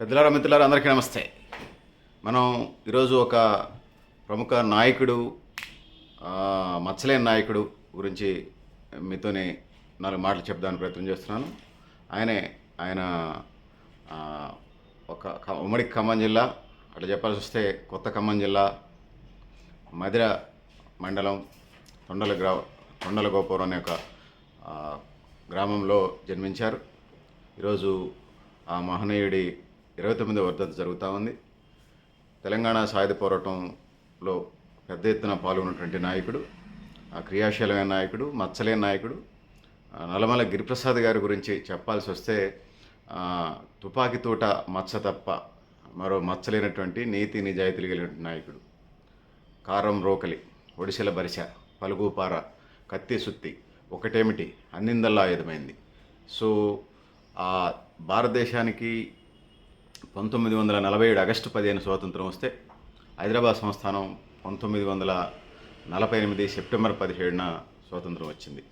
పెద్దలారా మిత్రులారా అందరికీ నమస్తే. మనం ఈరోజు ఒక ప్రముఖ నాయకుడు ఆ, మచ్చలేని నాయకుడు గురించి మీతోని నాలుగు మాటలు చెప్దామని ప్రయత్నం చేస్తున్నాను. ఆయనే ఆయన ఒక ఉమ్మడి ఖమ్మం జిల్లా అట్లా చెప్పాల్సి వస్తే కొత్త ఖమ్మం జిల్లా మధిర మండలం తొండల గ్రా తొండల గోపురం అనే ఒక గ్రామంలో జన్మించారు. ఈరోజు ఆ మహనీయుడి ఇరవై తొమ్మిదో వర్ధంతి జరుగుతూ ఉంది. తెలంగాణ సాయుధ పోరాటంలో పెద్ద ఎత్తున పాల్గొన్నటువంటి నాయకుడు ఆ క్రియాశీలమైన నాయకుడు మచ్చలేని నాయకుడు నల్లమల గిరిప్రసాద్ గారి గురించి చెప్పాల్సి వస్తే తుపాకీ తోట మచ్చ తప్ప మరో మచ్చలేనటువంటి నీతి నిజాయితీలు కలిగినటువంటి నాయకుడు కారం రోకలి ఒడిశల బరిస పలుగుపార కత్తి సుత్తి ఒకటేమిటి? అన్నిందల్లా ఆయుధమైంది. సో ఆ భారతదేశానికి పంతొమ్మిది వందల నలభై ఏడు ఆగస్టు పదిహేను స్వాతంత్రం వస్తే హైదరాబాద్ సంస్థానం పంతొమ్మిది వందల నలభై ఎనిమిది సెప్టెంబర్ పదిహేడున స్వాతంత్రం వచ్చింది.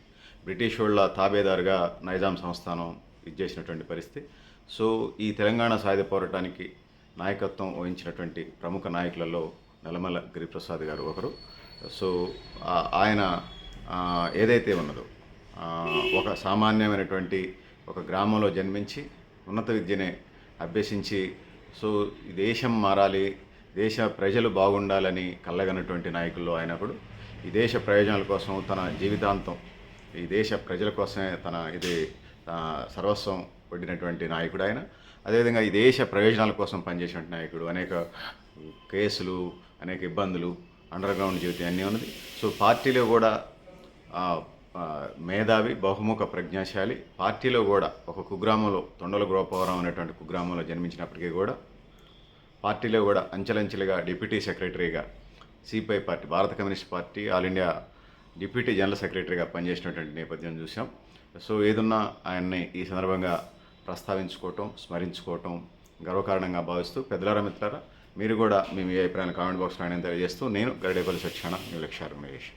బ్రిటిష్ వాళ్ళ తాబేదారుగా నైజాం సంస్థానం ఇచ్చేసినటువంటి పరిస్థితి. సో ఈ తెలంగాణ సాయుధ పోరాటానికి నాయకత్వం వహించినటువంటి ప్రముఖ నాయకులలో నల్లమల్ల గిరిప్రసాద్ గారు ఒకరు. సో ఆయన ఏదైతే ఉన్నదో ఒక సామాన్యమైనటువంటి ఒక గ్రామంలో జన్మించి ఉన్నత విద్యనే అభ్యసించి సో ఈ దేశం మారాలి దేశ ప్రజలు బాగుండాలని కళ్ళగనటువంటి నాయకుల్లో అయినప్పుడు ఈ దేశ ప్రయోజనాల కోసం తన జీవితాంతం ఈ దేశ ప్రజల కోసమే తన ఇది సర్వస్వం పడినటువంటి నాయకుడు ఆయన. అదేవిధంగా ఈ దేశ ప్రయోజనాల కోసం పనిచేసినటువంటి నాయకుడు అనేక కేసులు అనేక ఇబ్బందులు అండర్ గ్రౌండ్ జీవితం అన్నీ ఉన్నది. సో పార్టీలో కూడా మేధావి బహుముఖ ప్రజ్ఞాశాలి పార్టీలో కూడా ఒక కుగ్రామంలో తొండల గోపవరం అనేటువంటి కుగ్రామంలో జన్మించినప్పటికీ కూడా పార్టీలో కూడా అంచెలంచెలుగా డిప్యూటీ సెక్రటరీగా సిపిఐ పార్టీ భారత communist party all India deputy general సెక్రటరీగా పనిచేసినటువంటి నేపథ్యం చూసాం సో ఏదున్నా ఆయన్ని ఈ సందర్భంగా ప్రస్తావించుకోవటం స్మరించుకోవటం గర్వకారణంగా భావిస్తూ పెద్దలారా మిత్రారా మీరు కూడా మీ మీ అభిప్రాయాన్ని కామెంట్ బాక్స్లో ఆయన తెలియజేస్తూ నేను గరిడేపల్లి సత్యాన మీ మహేష్